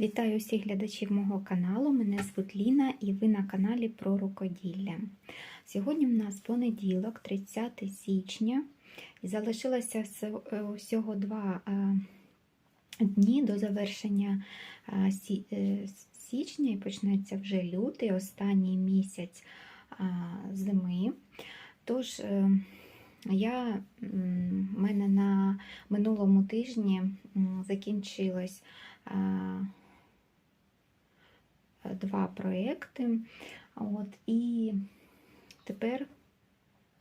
Вітаю всіх глядачів мого каналу. Мене звуть Ліна і ви на каналі про рукоділля. Сьогодні в нас понеділок, 30 січня, і залишилося всього- е, два е, дні до завершення е, січня і почнеться вже лютий, останній місяць зими. Тож, я, мене на минулому тижні закінчилось два проекти. От, і тепер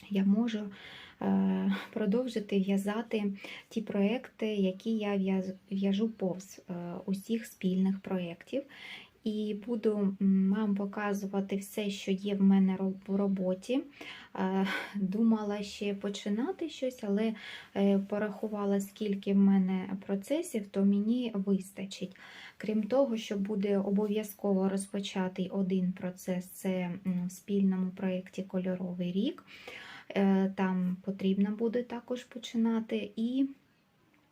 я можу е, продовжити в'язати ті проекти, які я в'яжу повз е, усіх спільних проєктів. І буду вам показувати все, що є в мене в роботі. Е, Думала ще починати щось, але е, порахувала, скільки в мене процесів, то мені вистачить. Крім того, що буде обов'язково розпочатий один процес це в спільному проєкті Кольоровий рік. Е, Там потрібно буде також починати. І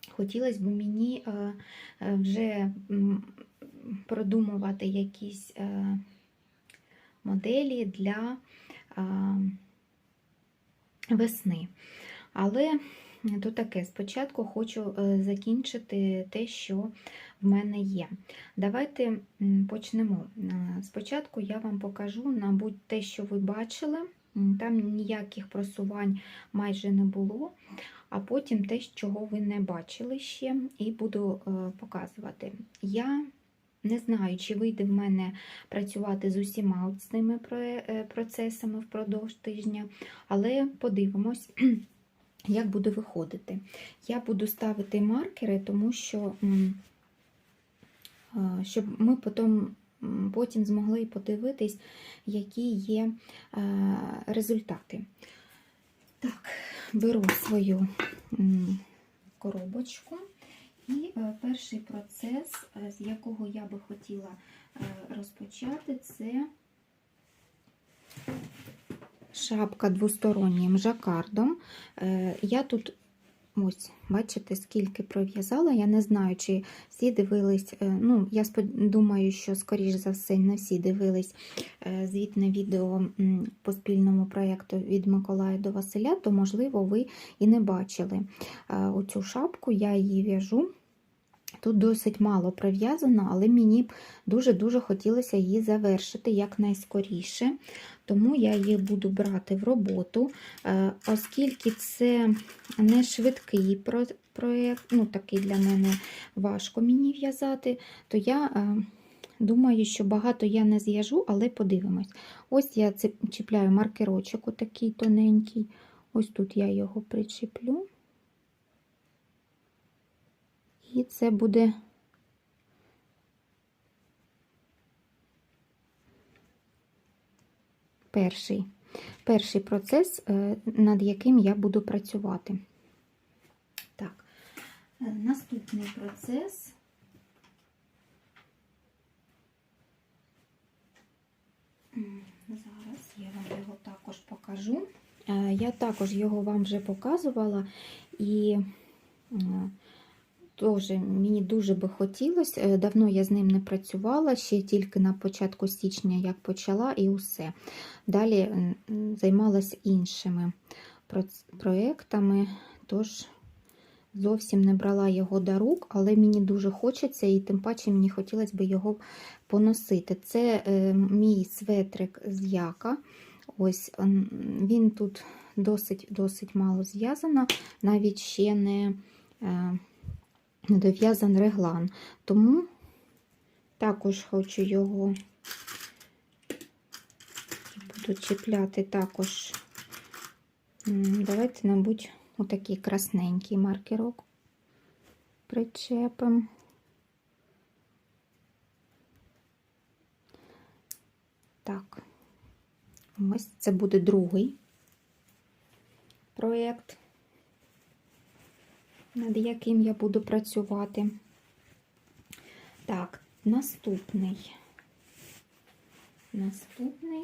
хотілося б мені вже продумувати якісь е, моделі для е, весни. Але то таке, спочатку хочу е, закінчити те, що в мене є. Давайте почнемо. Спочатку я вам покажу, мабуть, те, що ви бачили. Там ніяких просувань майже не було, а потім те, чого ви не бачили ще, і буду показувати. Я не знаю, чи вийде в мене працювати з усіма цими е, процесами впродовж тижня, але подивимось. Як буде виходити? Я буду ставити маркери, тому що щоб ми потім, потім змогли подивитись, які є е, результати. Так, беру свою коробочку. І е, перший процес, е, з якого я би хотіла е, розпочати, це шапка двостороннім жакардом. Я тут, ось, бачите, скільки пров'язала. Я не знаю, чи всі дивились. е, Ну, я думаю, що, скоріш за все, не всі дивились е, звітне відео по спільному проєкту від Миколая до Василя, то, можливо, ви і не бачили е, оцю шапку. Я її в'яжу. Тут досить мало прив'язано, але мені дуже-дуже хотілося її завершити якнайскоріше. Тому я її буду брати в роботу, Е, оскільки це не швидкий проєкт, ну такий для мене важко мені в'язати, то я е, думаю, що багато я не зв'яжу, але подивимось. Ось я чіпляю маркерочок, отакий тоненький. Ось тут я його причеплю. І це буде перший, перший процес, е, над яким я буду працювати. Так, е, наступний процес. Зараз я вам його також покажу. Е, Я також його вам вже показувала і е, Теж мені дуже би хотілося. Е, Давно я з ним не працювала, ще тільки на початку січня як почала, і усе. Далі займалася іншими проектами, тож зовсім не брала його до рук, але мені дуже хочеться, і тим паче мені хотілося б його поносити. Це е, мій светрик з яка. Ось він тут досить, досить мало зв'язано, навіть ще не. Е, дов'язан реглан. Тому також хочу його буду чіпляти також. Давайте, мабуть, отакий красненький маркерок причепимо. Так, ось це буде другий проєкт над яким я буду працювати. Так, наступний. Наступний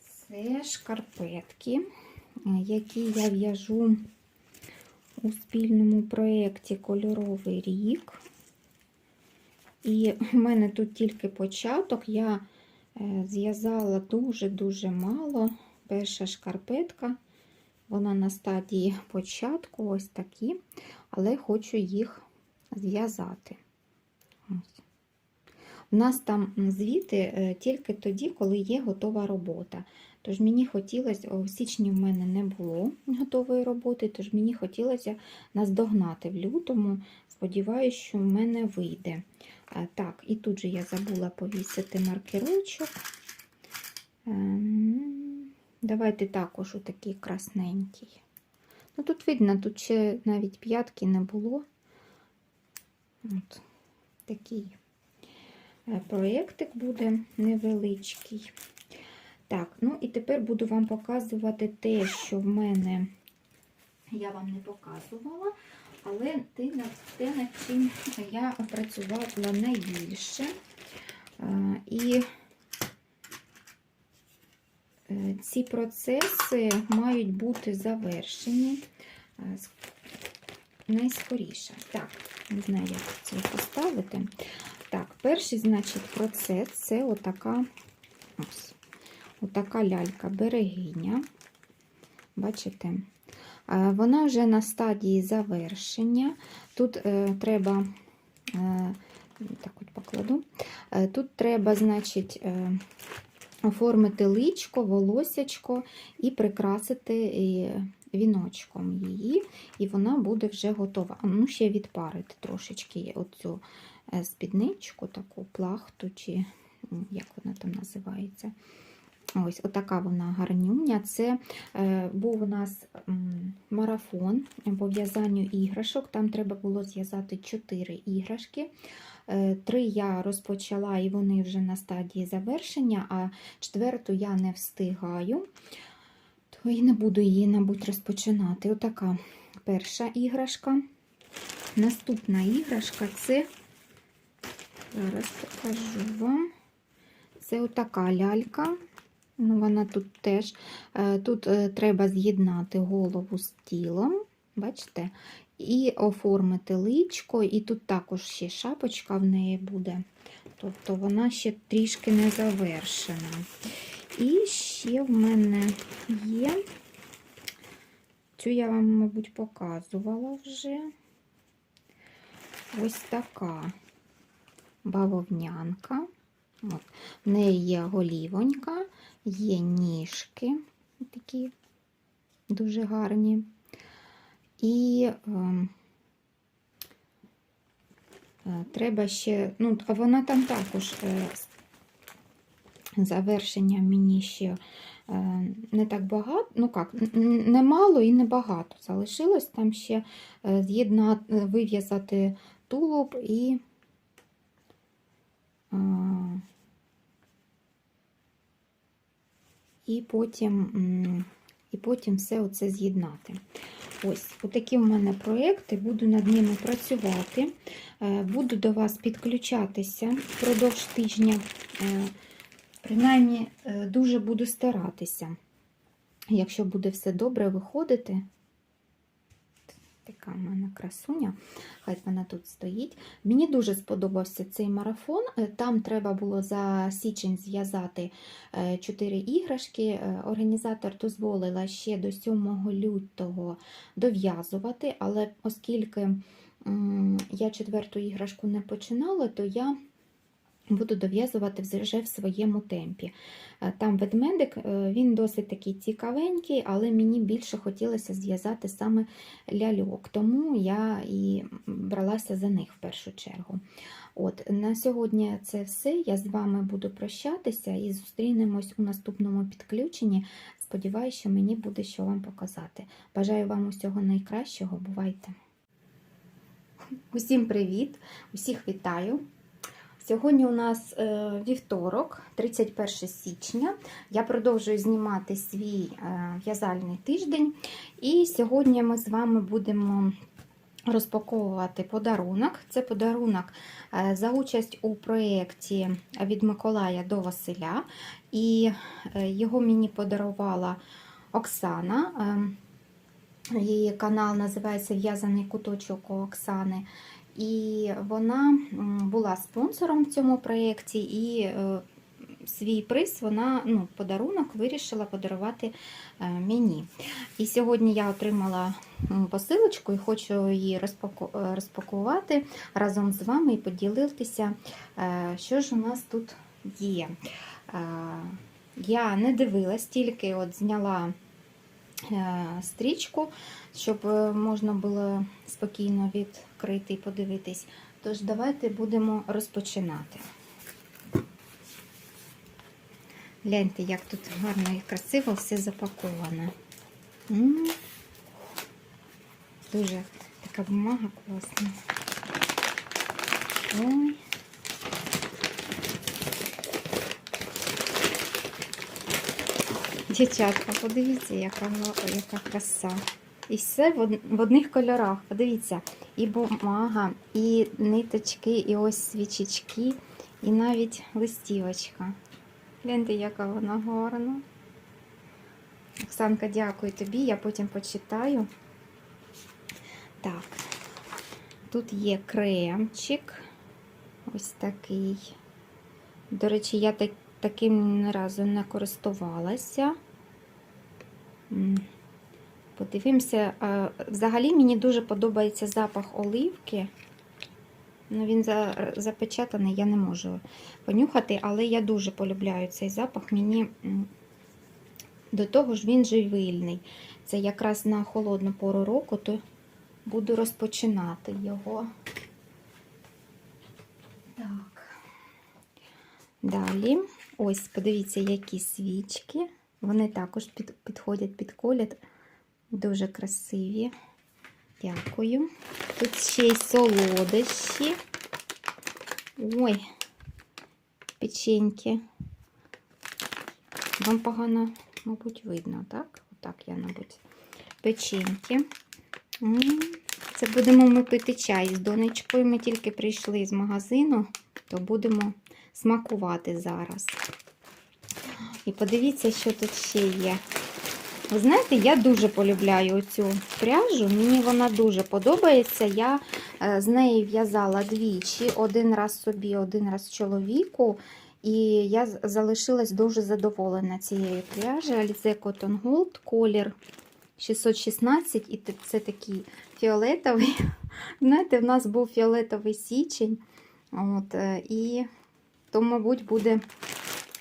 це шкарпетки, е, які я в'яжу у спільному проєкті Кольоровий рік. І в мене тут тільки початок. Я е, зв'язала дуже-дуже мало. Перша шкарпетка, вона на стадії початку, ось такі, але хочу їх зв'язати. У нас там звіти е, тільки тоді, коли є готова робота. Тож мені хотілося, у січні в мене не було готової роботи, тож мені хотілося наздогнати в лютому. Сподіваюся, що в мене вийде. Так, і тут же я забула повісити маркерочок. Давайте також отакий красненький. Ну, тут видно, тут ще навіть п'ятки не було. От такий е, проєктик буде невеличкий. Так, ну і тепер буду вам показувати те, що в мене я вам не показувала, але те, над- чим я працювала найбільше. Е, І ці процеси мають бути завершені е, найскоріше. Так, не знаю, як це поставити. Так, перший, значить, процес це отака ось. Отака лялька берегиня. Бачите? Е, Вона вже на стадії завершення. Тут е, треба, е, так от покладу, Е, тут треба, значить, е, оформити личко, волосячко і прикрасити е, віночком її, і вона буде вже готова. Ну, ще відпарити трошечки оцю е, спідничку, таку плахту, чи як вона там називається. Ось отака вона гарнюня. Це е, був у нас марафон по в'язанню іграшок. Там треба було зв'язати 4 іграшки. Е, Три я розпочала, і вони вже на стадії завершення, а четверту я не встигаю, то і не буду її, мабуть, розпочинати. Отака перша іграшка. Наступна іграшка це, зараз покажу вам. Це отака лялька. Ну, вона тут теж. е, Тут е, треба з'єднати голову з тілом, бачите, і оформити личко, і тут також ще шапочка в неї буде. Тобто вона ще трішки не завершена. І ще в мене є, цю я вам, мабуть, показувала вже. Ось така бавовнянка. От. В неї є голівонька, є ніжки такі дуже гарні. І е, е, треба ще, ну, а вона там також е, завершення мені ще е, не так багато, ну як, н- н- не мало і не багато залишилось. Там ще е, з'єднати, вив'язати тулуб і і потім, і потім все оце з'єднати. Ось, отакі в мене проекти, буду над ними працювати. Е, Буду до вас підключатися впродовж тижня. Е, Принаймні, е, дуже буду старатися. Якщо буде все добре виходити, така в мене красуня, хай вона тут стоїть. Мені дуже сподобався цей марафон. Е, Там треба було за січень зв'язати 4 іграшки. Е, Організатор дозволила ще до 7 лютого дов'язувати, але оскільки я четверту іграшку не починала, то я буду дов'язувати вже в своєму темпі. Е, Там ведмедик, е, він досить такий цікавенький, але мені більше хотілося зв'язати саме ляльок, тому я і бралася за них в першу чергу. От, на сьогодні це все. Я з вами буду прощатися і зустрінемось у наступному підключенні. Сподіваюся, що мені буде що вам показати. Бажаю вам усього найкращого. Бувайте! Усім привіт! Усіх вітаю! Сьогодні у нас е, вівторок, 31 січня. Я продовжую знімати свій е, в'язальний тиждень. І сьогодні ми з вами будемо розпаковувати подарунок. Це подарунок е, за участь у проєкті від Миколая до Василя. І його мені подарувала Оксана. Її канал називається В'язаний куточок у Оксани. І вона була спонсором в цьому проєкті, і е, свій приз вона ну, подарунок вирішила подарувати е, мені. І сьогодні я отримала посилочку і хочу її е, розпакувати разом з вами і поділитися, що ж у нас тут є. Я не дивилась, тільки от зняла стрічку, щоб можна було спокійно відкрити і подивитись. Тож давайте будемо розпочинати. Гляньте, як тут гарно і красиво все запаковане. М. Дуже така бумага класна. Ой. Дівчатка, подивіться, яка, яка краса. І все в одних кольорах. Подивіться, і бумага, і ниточки, і ось свічечки, і навіть листівочка. Гляньте, яка вона гарна. Оксанка, дякую тобі, я потім почитаю. Так, тут є кремчик. Ось такий. До речі, я так, таким ні разу не користувалася. Подивимося. Взагалі мені дуже подобається запах оливки. Ну, він за, запечатаний, я не можу понюхати, але я дуже полюбляю цей запах. Мені до того ж він живильний. Це якраз на холодну пору року, то буду розпочинати його. Так. Далі, ось, подивіться, які свічки. Вони також під, підходять під колір. Дуже красиві. Дякую. Тут ще й солодощі. Ой, печеньки. Вам погано, мабуть, видно, так? Отак я, мабуть. Печеньки. Це будемо ми пити чай з донечкою. Ми тільки прийшли з магазину, то будемо смакувати зараз. І подивіться, що тут ще є. Ви знаєте, я дуже полюбляю цю пряжу. Мені вона дуже подобається. Я е, з неї в'язала двічі: один раз собі, один раз чоловіку. І я залишилась дуже задоволена цією пряжею. Alize Cotton Gold, колір 616, і це такий фіолетовий. Знаєте, в нас був фіолетовий січень. От, е, і то, мабуть, буде.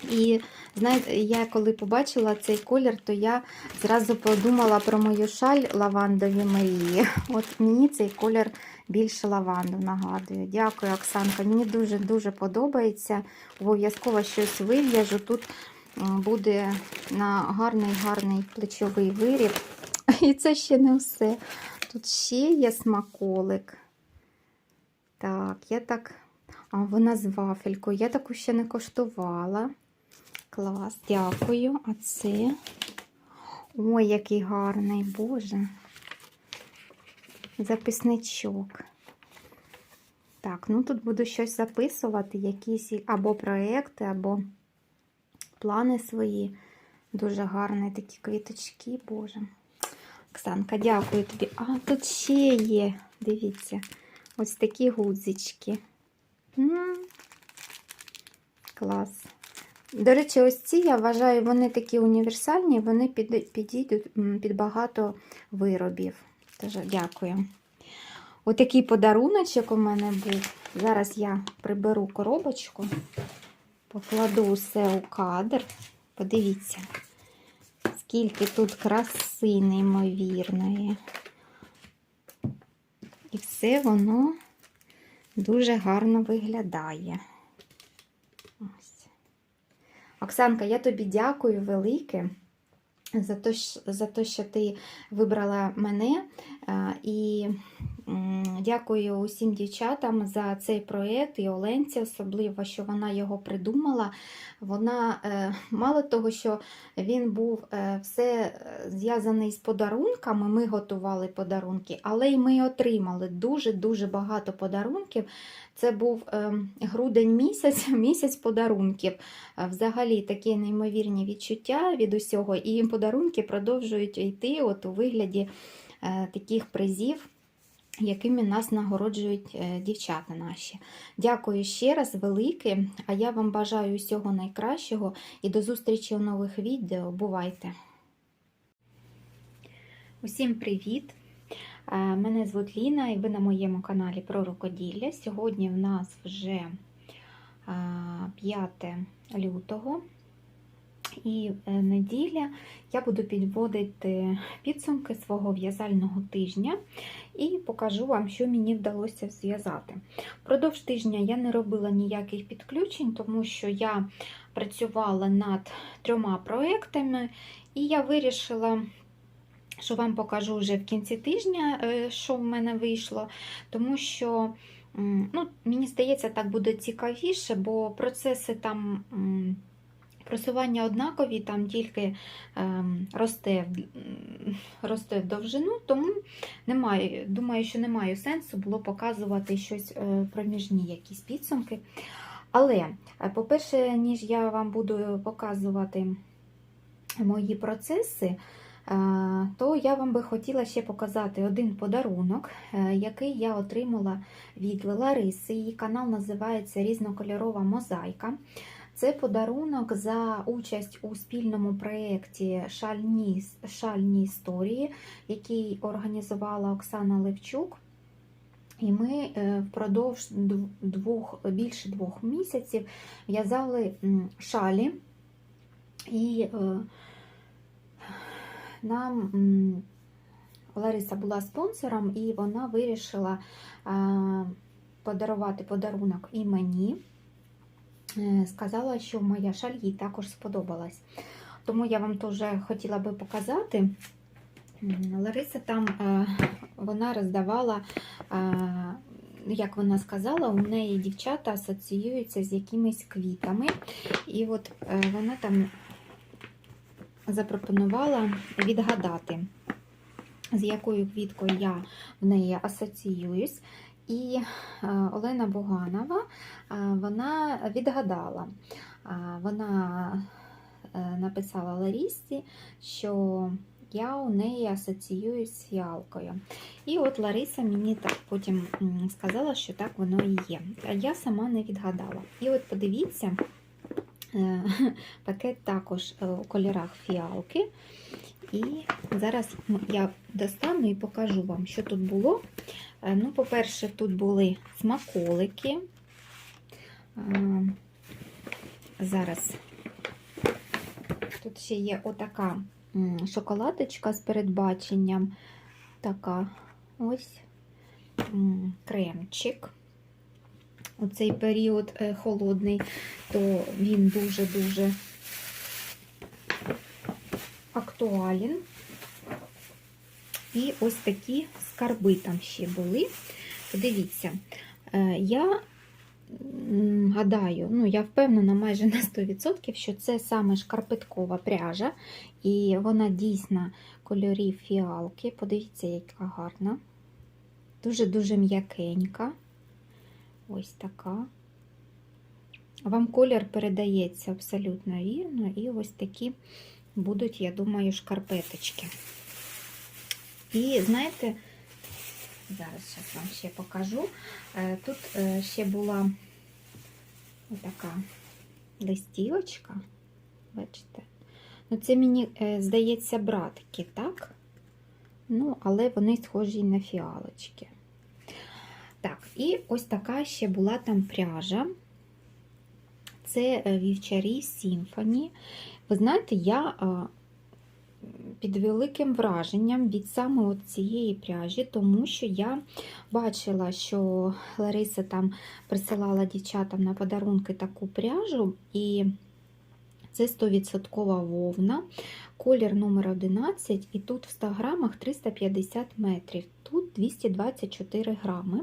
І знаєте, я коли побачила цей колір, то я зразу подумала про мою шаль лавандові мрії. От мені цей колір більше лаванду нагадує. Дякую, Оксанка. Мені дуже-дуже подобається. Обов'язково щось вив'яжу. Тут буде на гарний гарний плечовий виріб. І це ще не все. Тут ще є смаколик. Так, я так. А вона з вафелькою. Я таку ще не коштувала. Клас, дякую. А це. Ой, який гарний, Боже. Записничок. Так, ну тут буду щось записувати, якісь або проекти, або плани свої. Дуже гарні такі квіточки, Боже. Оксанка, дякую тобі. А, тут ще є, дивіться, ось такі гудзички. М, Клас. До речі, ось ці, я вважаю, вони такі універсальні, вони під, підійдуть під багато виробів. Тож дякую. Отакий подаруночок у мене був. Зараз я приберу коробочку, покладу усе у кадр. Подивіться, скільки тут краси неймовірної. І все воно дуже гарно виглядає. Оксанка, я тобі дякую велике за те, що- ти вибрала мене. е, І дякую усім дівчатам за цей проєкт і Оленці, особливо, що вона його придумала. Вона е, мало того, що він був е, все е, зв'язаний з подарунками. Ми готували подарунки, але й ми отримали дуже-дуже багато подарунків. Це був грудень місяць, місяць подарунків. Взагалі такі неймовірні відчуття від усього, і подарунки продовжують йти от у вигляді таких призів. Якими нас нагороджують е, дівчата наші. Дякую ще раз велике, а я вам бажаю всього найкращого і до зустрічі у нових відео. Бувайте! Усім привіт! Е, Мене звуть Ліна і ви на моєму каналі про рукоділля. Сьогодні в нас вже е, 5 лютого і е, неділя я буду підводити підсумки свого в'язального тижня і покажу вам, що мені вдалося зв'язати. Продовж тижня я не робила ніяких підключень, тому що я працювала над трьома проектами, і я вирішила що вам покажу вже в кінці тижня, е, що в мене вийшло, тому що ну, мені здається, так буде цікавіше, бо процеси там просування однакові, там тільки ем, росте, росте в довжину, тому немає, думаю, що немає сенсу було показувати щось е, проміжні якісь підсумки. Але, е, по-перше, ніж я вам буду показувати мої процеси, то я вам би хотіла ще показати один подарунок, е, який я отримала від Лариси. Її канал називається Різнокольорова мозаїка. Це подарунок за участь у спільному проєкті Шальні, Шальні історії, який організувала Оксана Левчук. І ми е, впродовж двох, більше двох місяців в'язали шалі. І е, нам Лариса була спонсором, і вона вирішила подарувати подарунок і мені. Е, сказала, що моя шаль їй також сподобалась. Тому я вам теж хотіла би показати. Лариса там е, вона роздавала, е, як вона сказала, у неї дівчата асоціюються з якимись квітами. І от вона там запропонувала відгадати, з якою квіткою я в неї асоціююсь. І е, Олена Буганова е, вона відгадала, е, вона написала Ларісі, що я у неї асоціююсь з фіалкою. І от Лариса мені так потім сказала, що так воно і є. Я сама не відгадала. І от подивіться. Пакет також у кольорах фіалки. І зараз я достану і покажу вам, що тут було. Е, ну, По-перше, тут були смаколики. Зараз тут ще є отака шоколадочка з передбаченням. Така ось кремчик у цей період е, холодний, то він дуже-дуже актуален. І ось такі скарби там ще були. Подивіться, е, я гадаю, ну, я впевнена майже на 100%, що це саме шкарпеткова пряжа, і вона дійсно кольорів фіалки. Подивіться, яка гарна. Дуже-дуже м'якенька. Ось така. Вам колір передається абсолютно вірно, і ось такі будуть, я думаю, шкарпеточки. І знаєте, зараз вам ще покажу. Е, тут е, ще була така листівочка, бачите? Ну, це мені е, здається братики, так? Ну, але вони схожі на фіалочки. Так, і ось така ще була там пряжа. Це е, вівчарі Сімфоні. Ви знаєте, я е, під великим враженням від саме цієї пряжі, тому що я бачила, що Лариса там присилала дівчатам на подарунки таку пряжу, і це 100% вовна, колір номер 11 і тут в 100 грамах 350 метрів, тут 224 грами.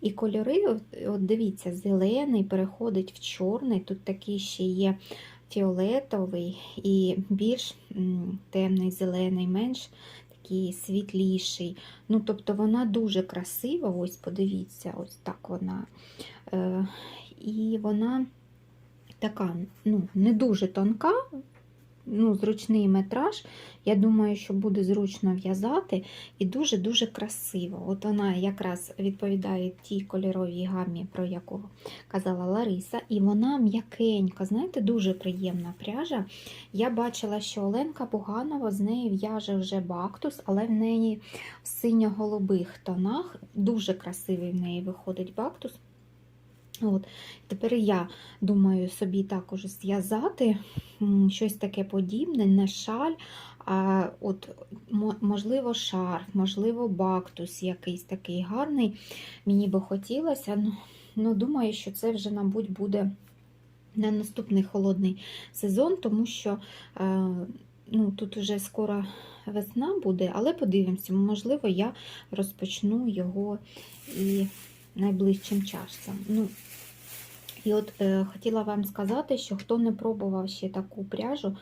І кольори, от дивіться, зелений переходить в чорний, тут такий ще є фіолетовий і більш темний зелений, менш такий світліший. Ну, Тобто вона дуже красива, ось подивіться, ось так вона. Е, І вона така ну, не дуже тонка, ну, зручний метраж. Я думаю, що буде зручно в'язати і дуже-дуже красиво. От вона якраз відповідає тій кольоровій гамі, про яку казала Лариса. І вона м'якенька, знаєте, дуже приємна пряжа. Я бачила, що Оленка Буганова з неї в'яже вже бактус, але в неї в синьо-голубих тонах дуже красивий в неї виходить бактус. От. Тепер я думаю собі також зв'язати щось таке подібне, не шаль, а от, можливо, шарф, можливо, бактус якийсь такий гарний. Мені би хотілося. Ну, ну, думаю, що це вже, мабуть, буде на наступний холодний сезон, тому що е, ну, тут вже скоро весна буде, але подивимося, можливо, я розпочну його і найближчим часом. Ну, і от е, хотіла вам сказати, що хто не пробував ще таку пряжу,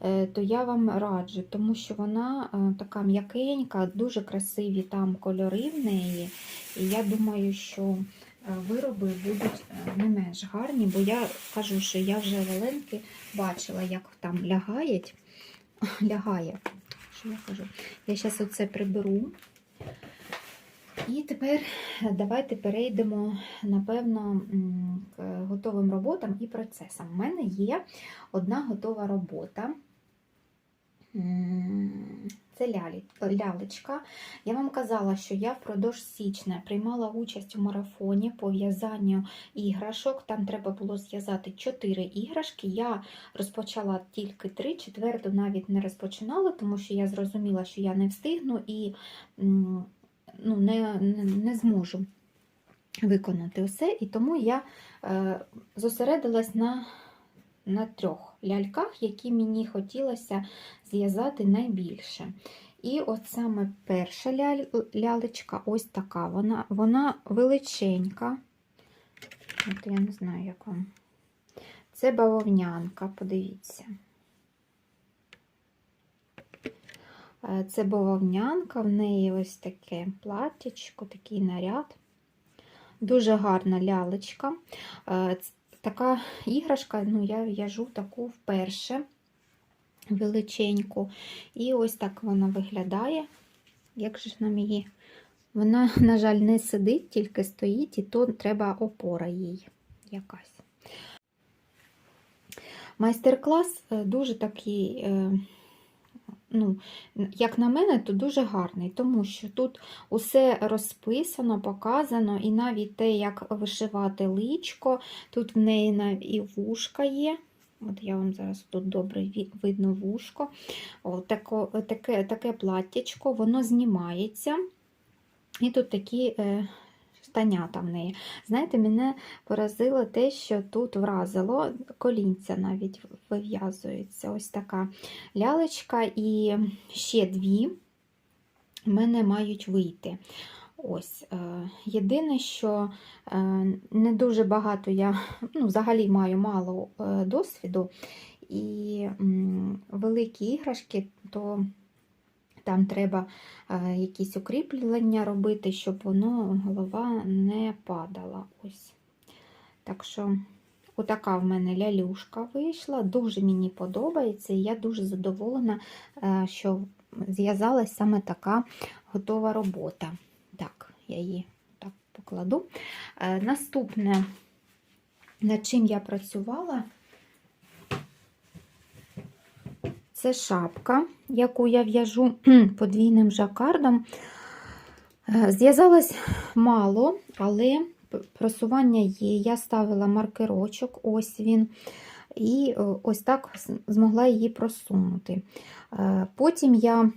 е, то я вам раджу, тому що вона е, така м'якенька, дуже красиві там кольори в неї. І я думаю, що е, вироби будуть е, не менш гарні, бо я кажу, що я вже Валенки бачила, як там лягають. лягає. Що я кажу? Я зараз оце приберу. І тепер давайте перейдемо, напевно, к готовим роботам і процесам. У мене є одна готова робота. Це лялечка. Я вам казала, що я впродовж січня приймала участь у марафоні по в'язанню іграшок. Там треба було зв'язати 4 іграшки. Я розпочала тільки 3, четверту навіть не розпочинала, тому що я зрозуміла, що я не встигну і ну, не, не, зможу виконати усе. І тому я е, зосередилась на, на трьох ляльках, які мені хотілося зв'язати найбільше. І от саме перша ляль, лялечка ось така. Вона, вона величенька. От я не знаю, як вам. Це бавовнянка, подивіться. Е, Це бавовнянка, в неї ось таке платтячко, такий наряд. Дуже гарна лялечка. Е, Така іграшка, ну, я в'яжу таку вперше величеньку. І ось так вона виглядає. Як же ж нам її? Вона, на жаль, не сидить, тільки стоїть, і то треба опора їй якась. Майстер-клас е, дуже такий. Ну, як на мене, то дуже гарний, тому що тут усе розписано, показано, і навіть те, як вишивати личко, тут в неї і вушка є. От я вам зараз тут добре видно вушко. О, таке, таке платтячко, воно знімається. І тут такі е, штанята в неї. Знаєте, мене поразило те, що тут вразило, колінця навіть вив'язується. Ось така лялечка, і ще дві в мене мають вийти. Ось, е, єдине, що е, не дуже багато я ну, взагалі маю мало е, досвіду, і великі іграшки, то там треба е, якісь укріплення робити, щоб воно голова не падала. Ось. Так що, отака в мене лялюшка вийшла. Дуже мені подобається, і я дуже задоволена, е, що зв'язалась саме така готова робота. Так, я її так покладу. Е, Наступне, над чим я працювала, це шапка, яку я в'яжу подвійним жакардом. Е, Зв'язалась мало, але просування є. Я ставила маркерочок, ось він, і е, ось так змогла її просунути. Е, Потім я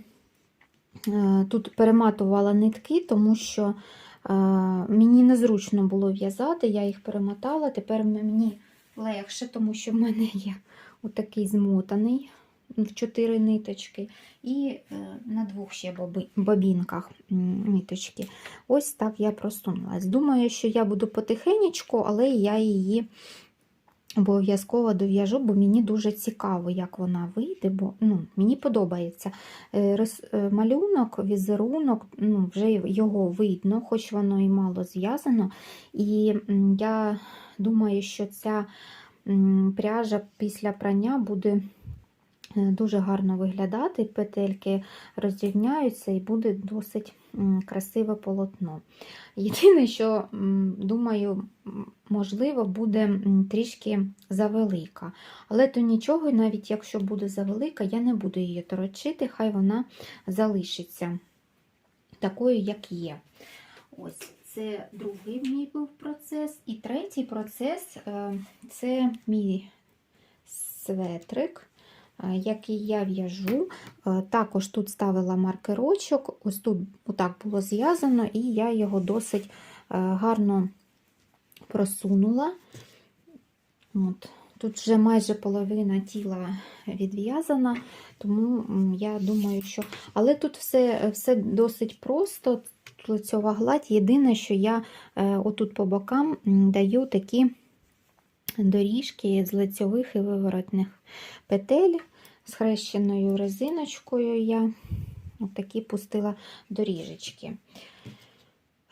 тут перематувала нитки, тому що мені незручно було в'язати, я їх перемотала. Тепер мені легше, тому що в мене є отакий змотаний в чотири ниточки, і е, на двох ще бобінках ниточки. Ось так я просунулась. Думаю, що я буду потихенечку, але я її обов'язково дов'яжу, бо мені дуже цікаво, як вона вийде, бо ну, мені подобається Е, е, малюнок, візерунок, ну, вже його видно, хоч воно і мало зв'язано. І я думаю, що ця пряжа після прання буде дуже гарно виглядати, петельки розрівняються і буде досить красиве полотно. Єдине, що думаю, можливо, буде трішки завелика. Але то нічого, навіть якщо буде завелика, я не буду її торочити, хай вона залишиться такою, як є. Ось це другий мій був процес. І третій процес е, це мій светрик, е, який я в'яжу. Е, Також тут ставила маркерочок, ось тут отак було зв'язано, і я його досить е, гарно просунула. От. Тут вже майже половина тіла відв'язана, тому я думаю, що. Але тут все, все досить просто, лицьова гладь. Єдине, що я е, отут по бокам даю такі доріжки з лицьових і виворотних петель з хрещеною резиночкою. Я такі пустила доріжечки.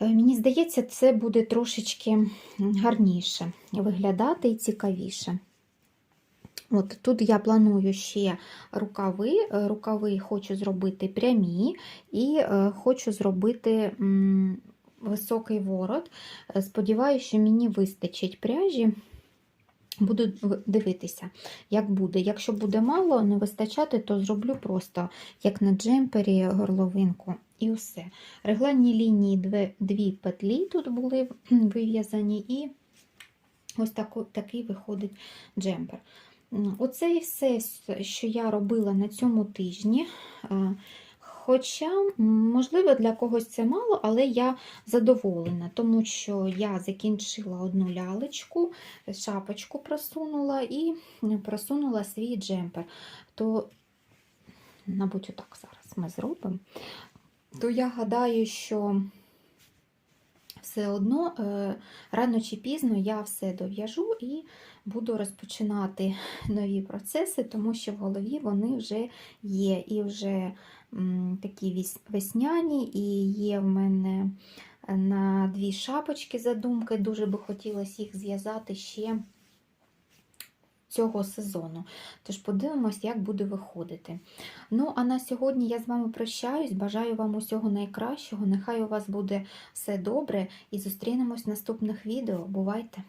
Е, Мені здається, це буде трошечки гарніше виглядати і цікавіше. От Тут я планую ще рукави. Е, Рукави хочу зробити прямі і е, хочу зробити високий ворот. Сподіваюся, що мені вистачить пряжі. Буду дивитися, як буде. Якщо буде мало, не вистачати, то зроблю просто, як на джемпері, горловинку і все. Регланні лінії дві, петлі тут були вив'язані, і ось таку, такий виходить джемпер. Оце і все, що я робила на цьому тижні. Хоча, можливо, для когось це мало, але я задоволена, тому що я закінчила одну лялечку, шапочку просунула і просунула свій джемпер. То, мабуть, отак зараз ми зробимо. То я гадаю, що все одно е, рано чи пізно я все дов'яжу і буду розпочинати нові процеси, тому що в голові вони вже є. І вже такі весняні, і є в мене на дві шапочки задумки. Дуже би хотілося їх зв'язати ще цього сезону. Тож подивимось, як буде виходити. Ну, а на сьогодні я з вами прощаюсь. Бажаю вам усього найкращого. Нехай у вас буде все добре і зустрінемось в наступних відео. Бувайте!